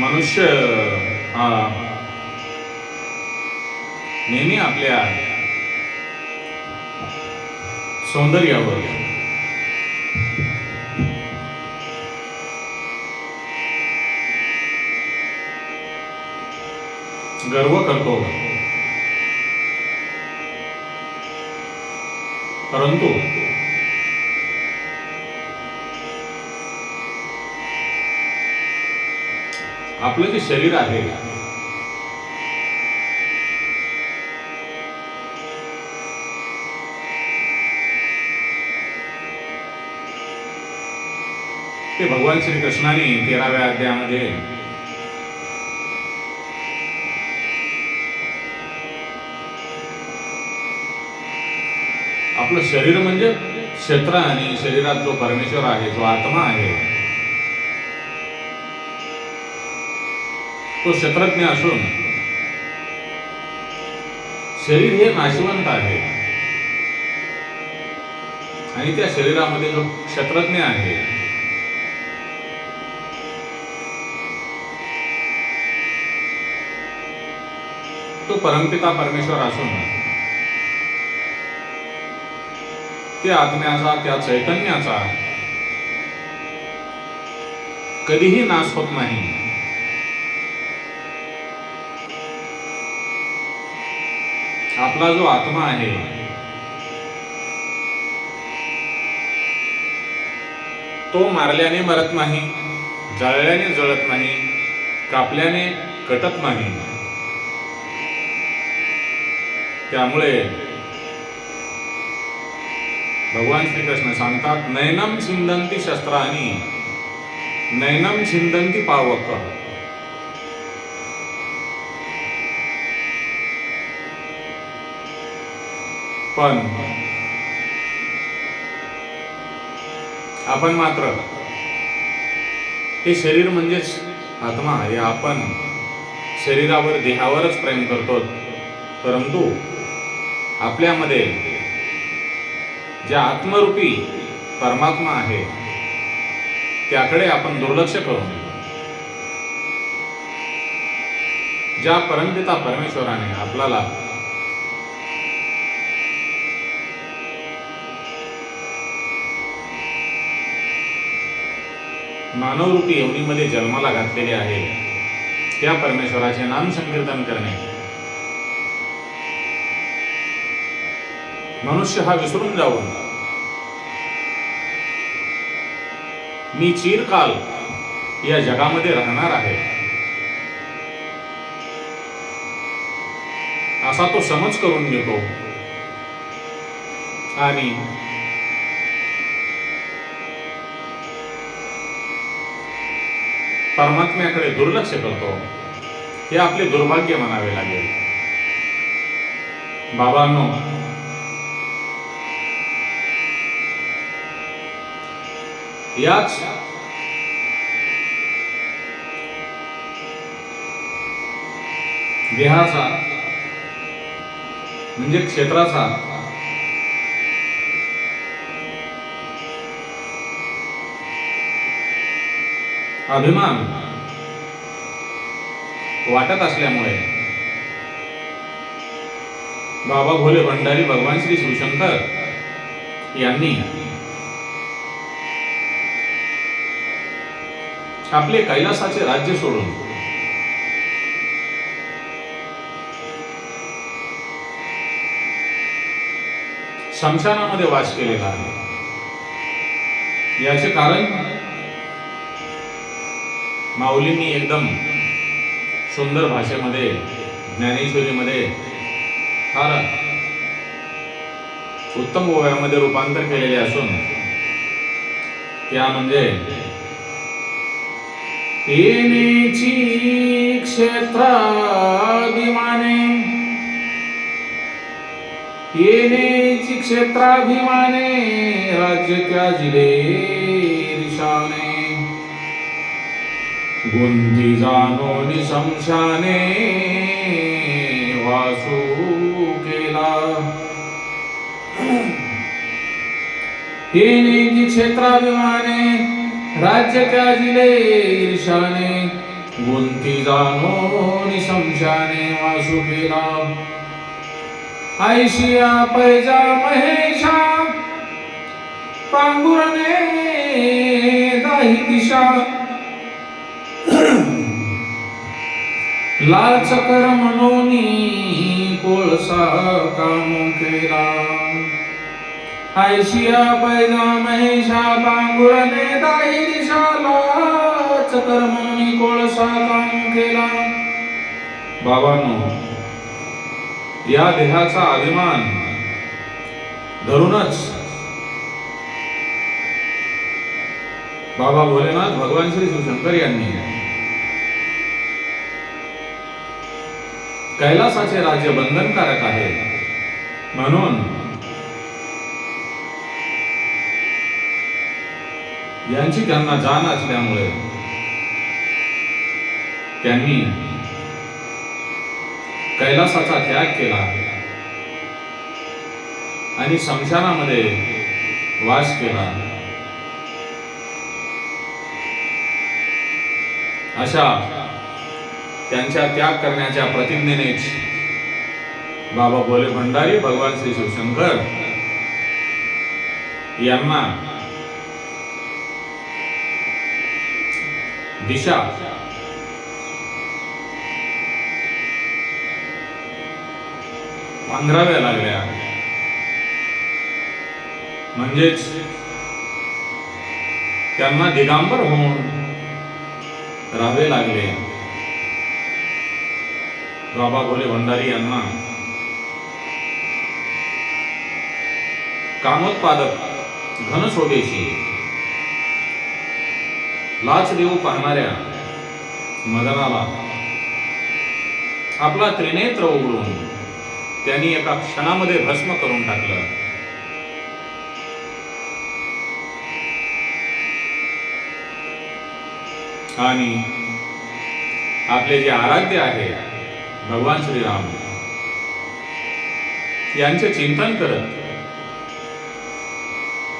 मनुष्य हा. नेहमी आपल्या सौंदर्यावर गर्व करतो परंतु आपलं जे शरीर आहे. ते भगवान श्रीकृष्णाने तेराव्या अध्यायामध्ये आपलं शरीर म्हणजे क्षेत्र आणि शरीरात जो परमेश्वर आहे जो आत्मा आहे तो शत्रज्ञ असून शरीर हे नाशवंत आहे. आणि त्या शरीरामध्ये जो क्षेत्रज्ञ आहे तो परमपिता परमेश्वर असून त्या आत्म्याचा त्या चैतन्याचा कधीही नाश होत नाही. आपला जो आत्मा आहे तो मारल्याने मरत नाही जळल्याने जळत नाही कापल्याने कटत नाही. त्यामुळे भगवान श्रीकृष्ण सांगतात नैनम छिंदंती शस्त्रानी नैनम छिंदंती पावक. पण आपण मात्र हे शरीर म्हणजेच आत्मा हे आपण शरीरावर देहावरच प्रेम करतो. परंतु आपल्यामध्ये जे आत्मरूपी परमात्मा आहे त्याकडे आपण दुर्लक्ष करून ज्या परमपिता परमेश्वराने आपल्याला मानवरूपी योनीमध्ये जन्माला घातलेले आहे. त्या परमेश्वराचे नाम संकीर्तन करणे. मनुष्य हा विसरून जाऊन मी चिरकाल या जगामध्ये राहणार आहे. असा तो समज करून घेतो. आणि परमात्म्याकडे दुर्लक्ष करतो हे आपले दुर्भाग्य म्हणावे लागेल. बाबांनो याच देहाचा म्हणजे क्षेत्राचा अभिमान वाटत असल्यामुळे. बाबा भोले भंडारी भगवान श्री शिवशंकर यांनी आपले कैलासाचे राज्य सोडून शमशानामध्ये वास केलेला आहे. याचे कारण माऊलींनी एकदम सुंदर भाषेमध्ये ज्ञानेश्वरीमध्ये फार उत्तम ओव्यामध्ये रूपांतर केलेले असून त्या म्हणजे येनेची क्षेत्राभिमाने येनेची क्षेत्राभिमाने राज्य त्या जिले ऋषाने गुंती जानो निशंशाने वासू केला. येनेची क्षेत्राभिमाने राज्य त्याजिले ईर्षाने गुंती जाणो निसंशयाने वासू केला. ऐशिया पैजा महेशा पांगुरने दाही दिशा. लाच म्हणून मनोनी कोळसा काम केला. ऐशिया पैजा महेशा पांगुरने दाही दिशा लाच कर मनोनी कोळसा काम केला. बाबांनो या देहाचा अभिमान धरूनच बाबा भोलेनाथ भगवान श्री शिवशंकर यांनी कैलासाचे राज्य बंधनकारक आहे. म्हणून यांची त्यांना जाण असल्यामुळे त्यांनी कैलासाचा त्याग केला. आणि समशानामध्ये वास केला. अशा त्यांच्या त्याग करण्याच्या प्रतिज्ञेनेच बाबा भोले भंडारी भगवान श्री शिवशंकर यांना दिशा पांघराव्या लागल्या. म्हणजेच त्यांना दिगांबर होऊन राहावे लागले. बाबा भोले भंडारी यांना. कामोत्पादक घन घनस्वदेशी लाच देऊ पाहणाऱ्या मदनाला. आपला त्रिनेत्र उघडून त्यांनी एका क्षणामध्ये भस्म करून टाकलं. आणि आपले जे आराध्य आहे भगवान श्रीराम। यांचे चिंतन करत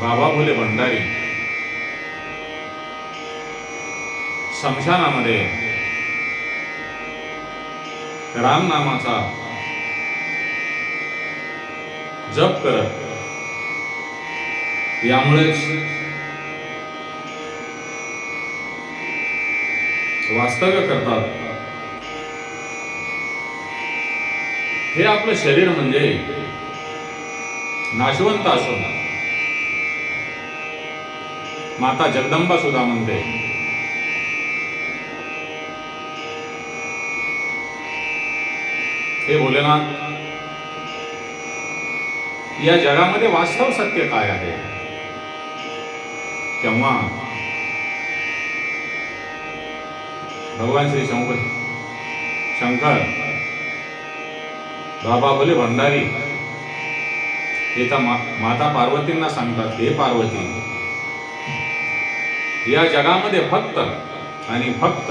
बाबा भोले भंडारी समशानामध्ये राम नामाचा जप करत यामुळेच वास्तव्य करतात हे आपलं शरीर म्हणजे नाशवंत माता जगदंबा सुद्धा म्हणते, हे भोलेनाथ, या जगामध्ये वास्तव सत्य काय आहे? तेव्हा भगवान श्री शंकर शंकर बाबा भंडारी. हे मा, माता पार्वतींना सांगतात हे पार्वती या जगामध्ये फक्त आणि फक्त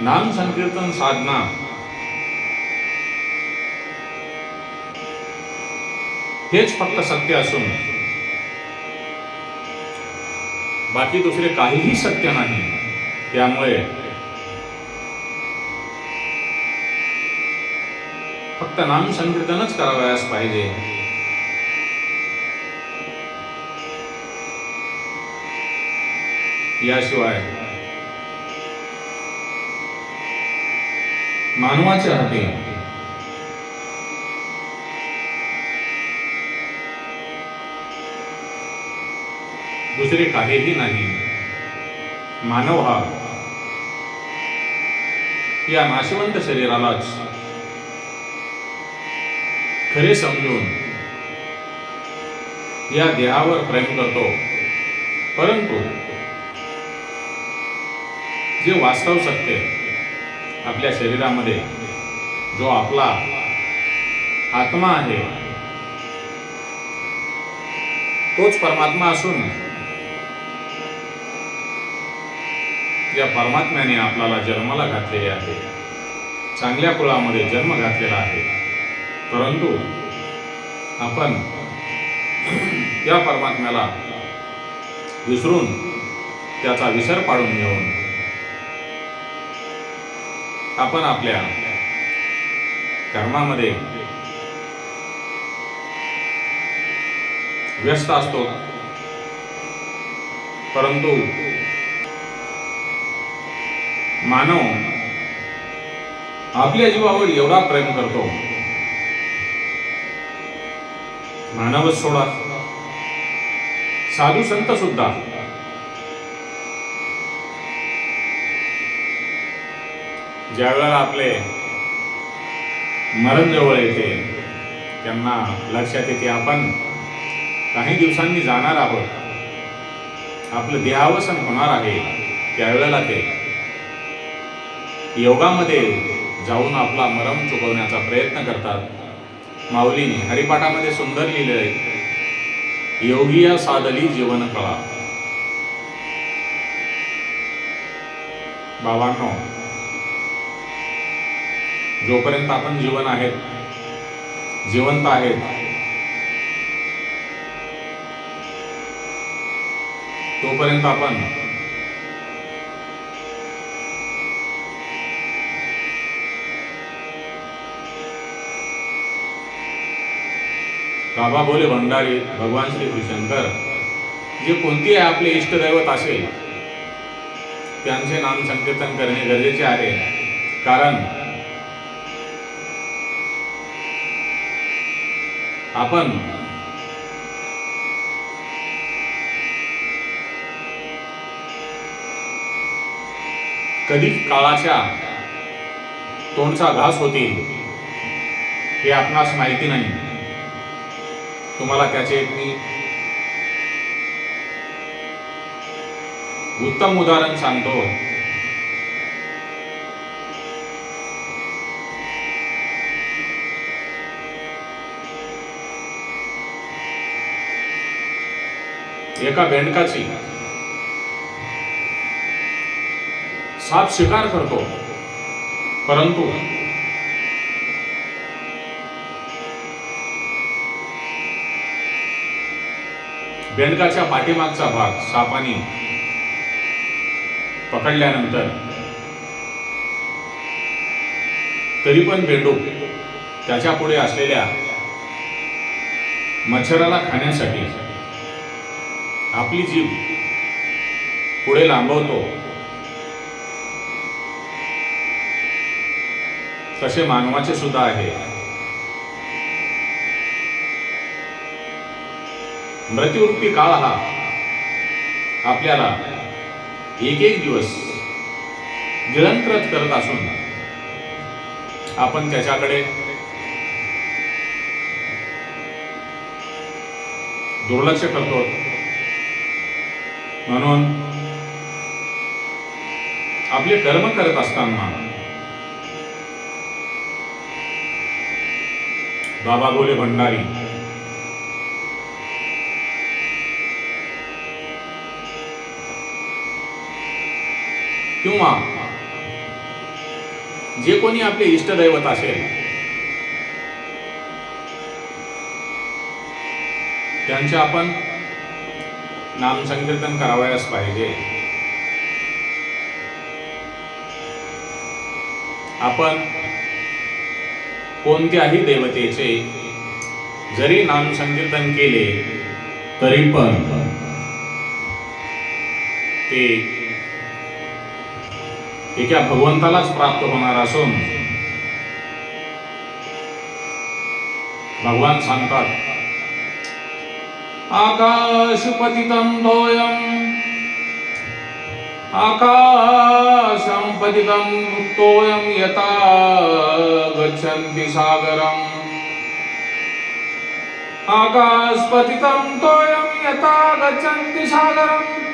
नाम संकीर्तन साधना हेच फक्त सत्य असून बाकी दुसरे काहीही सत्य नाही. त्यामुळे फक्त नाम संकीर्तनच करावयास पाहिजे. याशिवाय मानवाचे हाती दुसरे काहीही नाही. मानव हा या नाशवंत शरीरालाच खरे समजून या देहावर प्रेम करतो. परंतु जे वास्तव सत्य आपल्या शरीरामध्ये जो आपला आत्मा आहे तोच परमात्मा असून या परमात्म्याने आपल्याला जन्माला घातलेले आहे. चांगल्या कुळामध्ये जन्म घातलेला आहे. परंतु आपण या परमात्म्याला विसरून त्याचा विसर पाडून घेऊन आपण आपल्या कर्मामध्ये व्यस्त असतो. परंतु मानव आपल्या जीवावर एवढा प्रेम करतो. मानवच सोडा. साधू संत सुद्धा. ज्या वेळेला आपले मरण जवळ येते त्यांना लक्षात येते आपण काही दिवसांनी जाणार आहोत. आपलं देहावसन होणार आहे त्यावेळेला ते. योगामध्ये जाऊन आपला मरम चुकवण्याचा प्रयत्न करतात. माऊलीने हरिपाठामध्ये सुंदर लिहिलं आहे. योगिया साधली जीवन कळा बाबांनो जोपर्यंत आपण जीवन आहेत जिवंत आहेत तोपर्यंत आपण बाबा बोले भंडारी भगवान श्री हरिशंकर जे कोणती आपले इष्टदैवत असेल त्यांचे नाम संकीर्तन करणे गरजेचे आहे. कारण आपण कधी काळाच्या तोंडचा घास होतील हे आपणास माहिती नाही. तुम्हाला त्याचे एक मी उत्तम उदाहरण सांगतो. एका बेंडकाची साप शिकार करतो परंतु बेंडकाच्या पाठीमागचा भाग सापाने पकडल्यानंतर तरी पण बेंडूक त्याच्या पुढे असलेल्या मच्छराला खाण्यासाठी आपली जीभ पुढे लांबवतो. तसे मानवाचे सुद्धा आहे. मृत्यूरूपी काळ हा आपल्याला एक एक दिवस गिळंकृत करत असून आपण त्याच्याकडे दुर्लक्ष करतो. म्हणून आपले कर्म करत असताना बाबा गोले भंडारी किंवा जे कोणी आपले इष्टदैवत असेल त्यांचे आपण नामसंकीर्तन करावयास पाहिजे. आपण कोणत्याही देवतेचे जरी नामसंकीर्तन केले तरी पण ते एका भगवंतालाच प्राप्त होणार असून भगवान सांगतात आकाशपतितं तोयम् आकाशं पतितं तोयं यथा गच्छन्ति सागरम् आकाशपतितं तोयं यथा गच्छन्ति सागरम्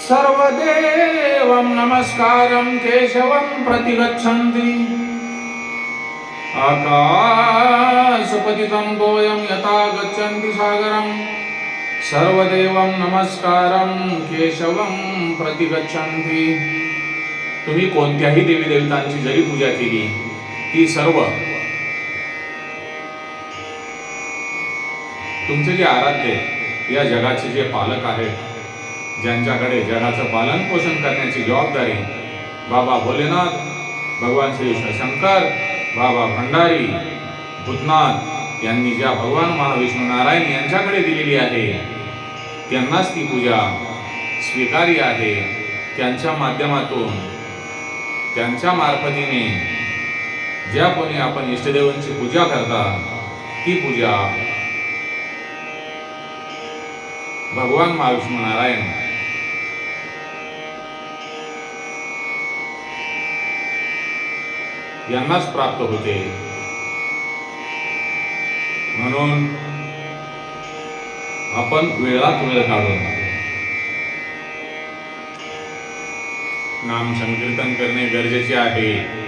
सर्वदेवं नमस्कारं केशवं प्रति गच्छन्ति आकाशपतितं तोयं यथा गच्छन्ति सागरं। सर्वदेवं नमस्कारं केशवं प्रति गच्छन्ति तुम्ही कोणत्याही देवी देवतांची जरी पूजा केली ती सर्व तुमचे जे आराध्य या जगाचे जे पालक आहेत ज्यांच्याकडे जगाचं पालन पोषण करण्याची जबाबदारी बाबा भोलेनाथ भगवान श्री शंकर बाबा भंडारी भूतनाथ यांनी ज्या भगवान महाविष्णू नारायण यांच्याकडे दिलेली आहे त्यांनाच ती पूजा स्वीकार्य आहे. त्यांच्या माध्यमातून त्यांच्या मार्फतीने ज्या कोणी आपण इष्टदेवांची पूजा करता ती पूजा भगवान महाविष्णू नारायण यांनाच प्राप्त होते. म्हणून आपण वेळात वेळ काढून नाम संकीर्तन करणे गरजेचे आहे.